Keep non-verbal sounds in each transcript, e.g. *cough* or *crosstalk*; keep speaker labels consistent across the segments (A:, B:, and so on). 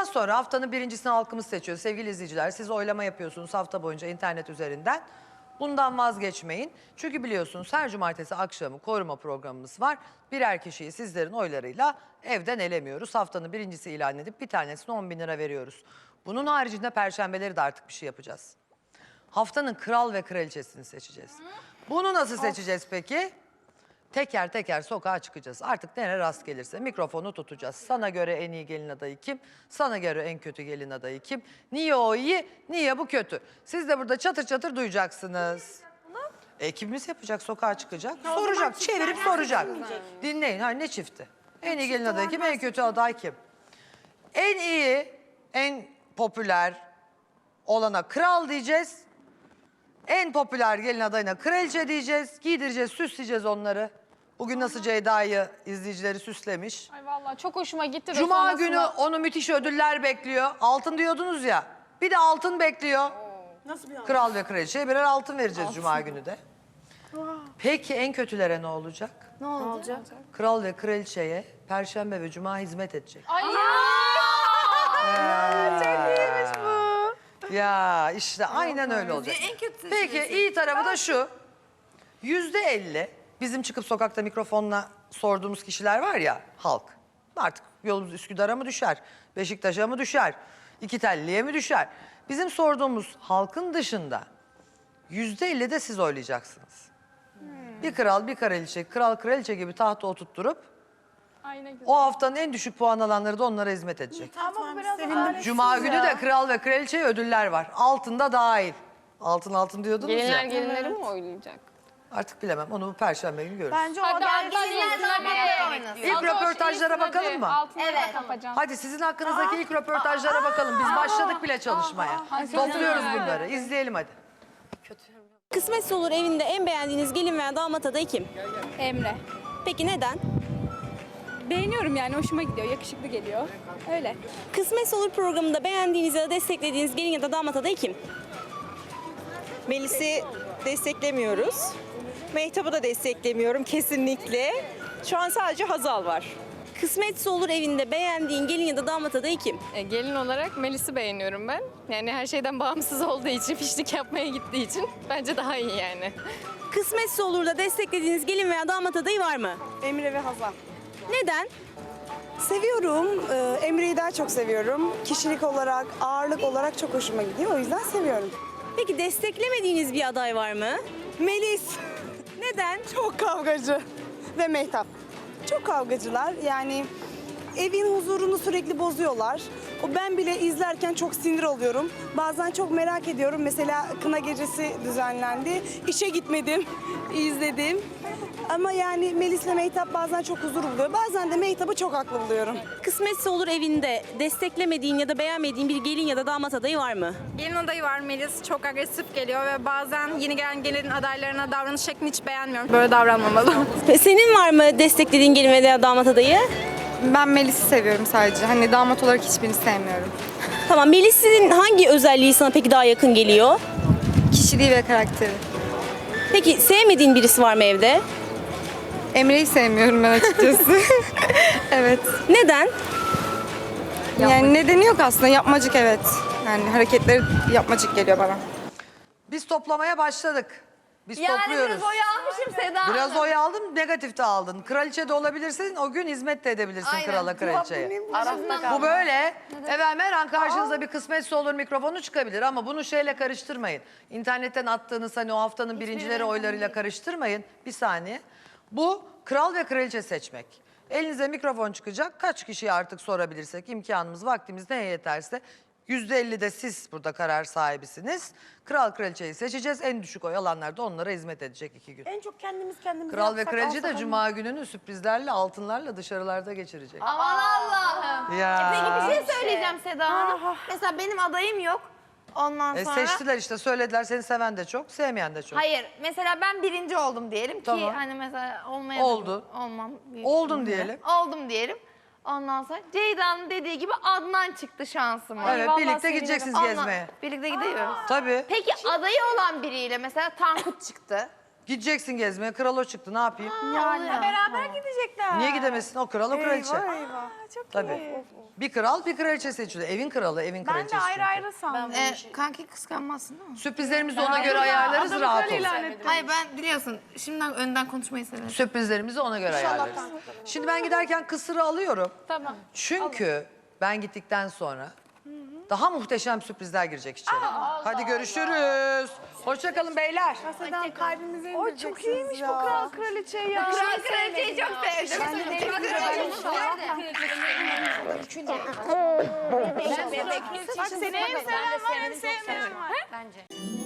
A: Bundan sonra haftanın birincisini halkımız seçiyor. Sevgili izleyiciler siz oylama yapıyorsunuz hafta boyunca internet üzerinden. Bundan vazgeçmeyin. Çünkü biliyorsunuz her cumartesi akşamı koruma programımız var. Birer kişiyi sizlerin oylarıyla evden elemiyoruz. Haftanın birincisi ilan edip bir tanesine 10 bin lira veriyoruz. Bunun haricinde perşembeleri de artık bir şey yapacağız. Haftanın kral ve kraliçesini seçeceğiz. Bunu nasıl seçeceğiz peki? Teker teker sokağa çıkacağız. Artık nereye rast gelirse mikrofonu tutacağız. Sana göre en iyi gelin adayı kim? Sana göre en kötü gelin adayı kim? Niye o iyi, niye bu kötü? Siz de burada çatır çatır duyacaksınız. Ekibimiz yapacak, sokağa çıkacak, soracak, çevirip soracak. Dinleyin, ha ne çifti? En iyi gelin adayı kim, en kötü aday kim? En iyi, en popüler olana kral diyeceğiz. En popüler gelin adayına kraliçe diyeceğiz. Giydireceğiz, süsleyeceğiz onları. Bugün nasıl Ceyda'yı izleyicileri süslemiş.
B: Ay vallahi çok hoşuma gitti. de
A: Cuma
B: sonrasında-
A: günü onu müthiş ödüller bekliyor. Altın diyordunuz ya. Bir de altın bekliyor.
C: Nasıl bir an?
A: Kral ve kraliçeye birer altın vereceğiz Cuma günü de. Peki en kötülere ne olacak?
D: Ne olacak?
A: Kral ve kraliçeye Perşembe ve Cuma hizmet edecek.
B: Ay
A: Ya işte aynen öyle olacak.
C: En
A: Peki iyi tarafı da şu. Yüzde elli bizim çıkıp sokakta mikrofonla sorduğumuz kişiler var ya halk. Artık yolumuz Üsküdar'a mı düşer? Beşiktaş'a mı düşer? İki telliye mi düşer? Bizim sorduğumuz halkın dışında yüzde elli de siz oylayacaksınız. Bir kral bir kraliçe, kral kraliçe gibi tahta oturtturup
B: güzel.
A: o haftanın en düşük puan alanları da onlara hizmet edecek.
C: Ama biraz
A: Cuma günü de kral ve kraliçeye ödüller var. Altında dahil. Altın altın diyordunuz
B: Gelinler
A: ya.
B: gelinleri mi oylayacak?
A: Artık bilemem. Onu bu perşembe günü görürüz.
C: Bence o
B: Hadi
C: aday
B: altın oynasın.
A: İlk röportajlara bakalım mı?
D: Evet.
B: kapacağım.
A: Hadi sizin hakkınızdaki ilk röportajlara bakalım. Biz başladık bile çalışmaya. Topluyoruz bunları. İzleyelim hadi.
E: Kısmetse olur evinde en beğendiğiniz gelin veya damat adayı kim?
F: Emre.
E: Peki neden?
F: Beğeniyorum yani hoşuma gidiyor, yakışıklı geliyor. Öyle.
E: Kısmetse olur programında beğendiğiniz ya da desteklediğiniz gelin ya da damat adayı kim?
G: Melis'i desteklemiyoruz. Mehtap'ı da desteklemiyorum kesinlikle. Şu an sadece Hazal var.
E: Kısmetse olur evinde beğendiğin gelin ya da damat adayı kim?
B: E, gelin olarak Melis'i beğeniyorum ben. Yani her şeyden bağımsız olduğu için, pişlik yapmaya gittiği için bence daha iyi yani.
E: Kısmetse olur da desteklediğiniz gelin veya damat adayı var mı?
C: Emre ve Hazal.
E: Neden?
C: Seviyorum. Ee, Emre'yi daha çok seviyorum. Kişilik olarak, ağırlık olarak çok hoşuma gidiyor. O yüzden seviyorum.
E: Peki desteklemediğiniz bir aday var mı?
C: Melis
E: Neden?
C: çok kavgacı. Ve Mehtap. Çok kavgacılar. Yani evin huzurunu sürekli bozuyorlar. O ben bile izlerken çok sinir oluyorum. Bazen çok merak ediyorum. Mesela kına gecesi düzenlendi. İşe gitmedim, izledim. Ama yani Melis'le Mehtap bazen çok huzur buluyor. Bazen de Mehtap'ı çok haklı buluyorum.
E: Kısmetse olur evinde desteklemediğin ya da beğenmediğin bir gelin ya da damat adayı var mı?
H: Gelin adayı var Melis çok agresif geliyor ve bazen yeni gelen gelin adaylarına davranış şeklini hiç beğenmiyorum. Böyle davranmamalı.
E: Senin var mı desteklediğin gelin veya damat adayı?
H: Ben Melis'i seviyorum sadece. Hani damat olarak hiçbirini sevmiyorum.
E: Tamam Melis'in hangi özelliği sana peki daha yakın geliyor?
H: Kişiliği ve karakteri.
E: Peki sevmediğin birisi var mı evde?
H: Emre'yi sevmiyorum ben açıkçası. *laughs* evet.
E: Neden?
H: Yani nedeni yok aslında. Yapmacık evet. Yani hareketleri yapmacık geliyor bana.
A: Biz toplamaya başladık. Biz
D: Yani
A: topluyoruz.
D: biraz oy almışım Seda
A: Biraz oy aldım, negatif de aldın. Kraliçe de olabilirsin, o gün hizmet de edebilirsin
D: Aynen.
A: krala kraliçeye.
D: Arafta
A: Bu böyle. Efendim her an karşınıza bir kısmetse olur mikrofonu çıkabilir ama bunu şeyle karıştırmayın. İnternetten attığınız hani o haftanın birincileri oylarıyla karıştırmayın. Bir saniye. Bu kral ve kraliçe seçmek. Elinize mikrofon çıkacak. Kaç kişiye artık sorabilirsek imkanımız, vaktimiz neye yeterse. %50 de siz burada karar sahibisiniz. Kral kraliçeyi seçeceğiz. En düşük oy alanlar da onlara hizmet edecek iki gün.
C: En çok kendimiz kendimize
A: Kral ve
C: yapsak,
A: kraliçe de
C: alsak
A: cuma gününü sürprizlerle, altınlarla dışarılarda geçirecek.
D: Aman Allah'ım.
A: Ya.
D: Peki bir şey söyleyeceğim Seda Hanım. Mesela benim adayım yok. Ondan
A: E,
D: sonra...
A: seçtiler işte söylediler seni seven de çok, sevmeyen de çok.
D: Hayır. Mesela ben birinci oldum diyelim ki
A: Tamam.
D: hani mesela olmaya
A: Oldu.
D: olmam. büyük
A: Oldun
D: ihtimalle.
A: diyelim.
D: Oldum diyelim. Ondan sonra Ceyda'nın dediği gibi Adnan çıktı şansıma.
A: Evet,
B: vallahi
A: birlikte
B: sevinirim.
A: gideceksiniz
D: Ondan-
A: gezmeye.
D: Birlikte gidiyoruz.
A: Tabii.
D: Peki adayı olan biriyle mesela Tankut çıktı.
A: Gideceksin gezmeye. Kral o çıktı. Ne yapayım?
C: Beraber gidecekler.
A: Niye gidemesin? O kral o kraliçe.
C: Eyvah eyvah. Çok
A: Tabii. Bir kral bir kraliçe seçiliyor. Evin kralı, evin
C: Ben
A: kraliçesi.
C: de ayrı
A: çünkü.
C: ayrı sandım.
D: Ee, kanki kıskanmazsın değil mi?
A: Sürprizlerimizi ona göre ayarlarız rahat ol.
D: Hayır ben biliyorsun şimdiden önden konuşmayı severim.
A: Sürprizlerimizi ona göre ayarlarız. Şimdi ben giderken kısırı alıyorum.
B: Tamam.
A: Çünkü ben gittikten sonra daha muhteşem sürprizler girecek içeri. Hadi görüşürüz. Hoşçakalın beyler.
C: Neden kalbimize Oy çok iyiymiş bu kral kraliçe ya.
D: Kral kraliçeyi çok sevdim.
C: Bak seni hem seven var hem sevmeyen var.
D: Bence.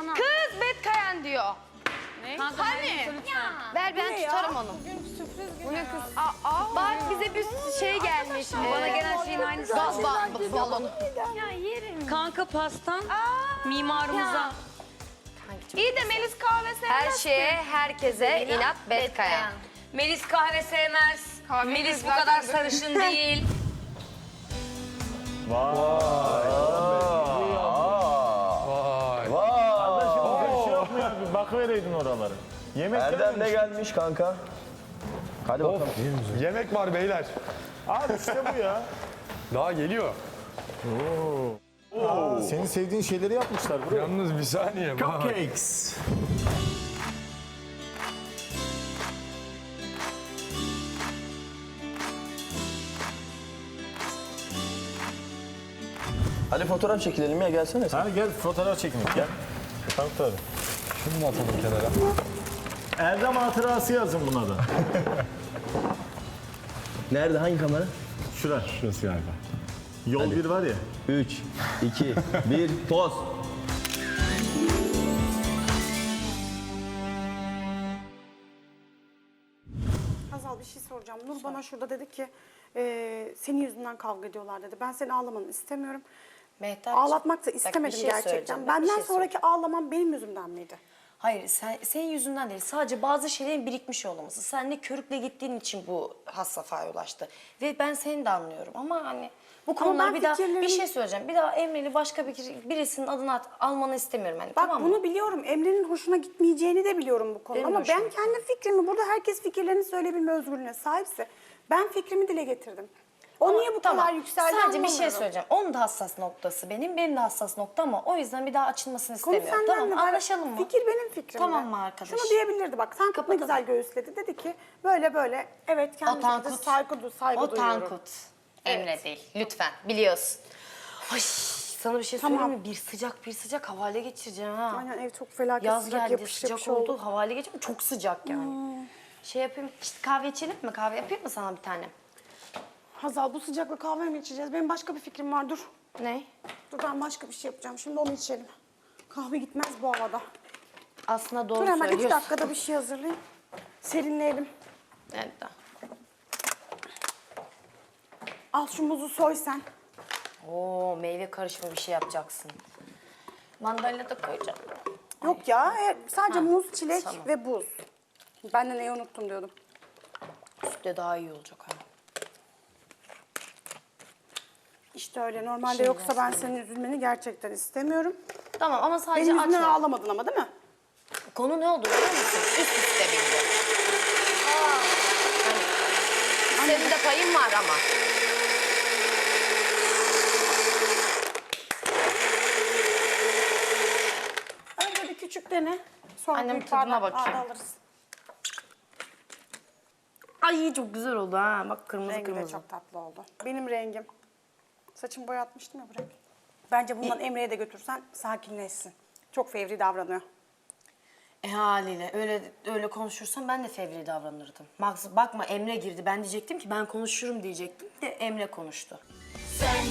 I: Sana.
D: Kız bet kayan diyor.
I: Hani?
D: Ver ben tutarım onu. Bu ne kız? Aa, Bak bize bir şey gelmiş. Bana gelen şeyin aynısı. Ba ba balon.
I: Kanka pastan mimarımıza.
D: İyi de Melis kahve sevmez.
I: Her şeye, herkese inat Betkayan. Melis kahve sevmez. Melis bu kadar sarışın *laughs* değil.
J: Bakıvereydin Yemek
K: Erdem ne gelmiş kanka? Hadi bakalım.
J: Yemek var beyler. Abi işte bu ya. *laughs*
L: Daha geliyor.
J: Senin sevdiğin şeyleri yapmışlar buraya.
L: Yalnız bir saniye. bak.
J: Cupcakes.
K: Hadi fotoğraf çekilelim ya gelsene sen.
J: Hadi gel fotoğraf çekin gel. Tabii tabii.
L: Şunu da atalım kenara.
J: Erdem hatırası yazın buna da. *laughs*
K: Nerede hangi kamera?
J: Şura. Şurası galiba. Yol bir var ya.
K: 3, 2, 1, poz.
C: Hazal bir şey soracağım. Nur bana şurada dedi ki e, senin yüzünden kavga ediyorlar dedi. Ben senin ağlamanı istemiyorum.
M: Mehtapçığım,
C: Ağlatmak da
M: bak bir
C: istemedim
M: şey
C: gerçekten.
M: söyleyeceğim, bir
C: Benden
M: şey
C: sonraki ağlamam benim yüzümden miydi?
M: Hayır sen, senin yüzünden değil. Sadece bazı şeylerin birikmiş olması. Sen de körükle gittiğin için bu has safhaya ulaştı. Ve ben seni de anlıyorum ama hani bu konuları
C: ben
M: bir daha bir şey söyleyeceğim. Bir daha Emre'li başka bir birisinin adını at, almanı istemiyorum yani.
C: Bak
M: tamam mı?
C: bunu biliyorum. Emre'nin hoşuna gitmeyeceğini de biliyorum bu konuda.
M: Benim
C: Ama
M: hoşuma
C: ben kendi fikrimi, burada herkes fikirlerini söyleyebilme özgürlüğüne sahipse ben fikrimi dile getirdim. O niye bu kadar yükseldi
M: Sadece bir şey
C: anlamıyorum.
M: söyleyeceğim. Onun da hassas noktası benim, benim de hassas nokta ama o yüzden bir daha açılmasını
C: Konu
M: istemiyorum.
C: senden
M: Tamam
C: mi?
M: anlaşalım mı?
C: Fikir benim fikrim.
M: Tamam mı arkadaş?
C: Şunu diyebilirdi bak. Tankut ne güzel göğüsledi. Dedi ki böyle böyle evet
M: O
C: kendisi
M: Tankut.
C: saygı, du- saygı
M: O
C: duyuyorum.
M: Tankut. Emre değil. Lütfen. Biliyorsun. Ay, sana bir şey söyleyeyim
C: Tamam.
M: mi? Bir sıcak bir sıcak havale geçireceğim ha.
C: Aynen ev çok felaket
M: Yaz
C: sıcak
M: geldi
C: yapış
M: sıcak
C: yapış
M: oldu.
C: oldu.
M: Havale geçeceğim. Çok sıcak yani. Şey yapayım. İşte kahve içelim mi? Kahve yapayım mı sana bir tane?
C: Hazal bu sıcakla kahve mi içeceğiz? Benim başka bir fikrim var dur.
M: Ne?
C: Dur ben başka bir şey yapacağım. Şimdi onu içelim. Kahve gitmez bu havada.
M: Aslında doğru
C: Dur hemen iki
M: söylüyorsun.
C: dakikada bir şey hazırlayayım. Serinleyelim.
M: Evet.
C: Al şu muzu soy sen.
M: Oo meyve karışımı bir şey yapacaksın. Mandalina da koyacağım.
C: Yok ya e, sadece muz, çilek
M: tamam.
C: ve buz. Ben de neyi unuttum diyordum.
M: Sütle daha iyi olacak ha.
C: İşte öyle. Normalde
M: Şimdi
C: yoksa ben senin üzülmeni gerçekten istemiyorum.
M: Tamam ama sadece
C: Benim yüzümden
M: açma.
C: ağlamadın ama değil mi?
M: Konu ne oldu biliyor musun? Üst üste bindi. Hani senin de payın var ama.
C: Önce bir küçük dene. Sonra
M: Annem
C: büyük
M: tadına bakayım.
C: alırız.
M: Ay çok güzel oldu ha. Bak kırmızı
C: Rengi de
M: kırmızı.
C: çok tatlı oldu. Benim rengim. Saçımı boyatmıştım ya bu renk. Bence bundan Emre'ye de götürsen sakinleşsin. Çok fevri davranıyor.
M: E haliyle öyle öyle konuşursan ben de fevri davranırdım. Bak, bakma Emre girdi. Ben diyecektim ki ben konuşurum diyecektim de Emre konuştu.
I: Sen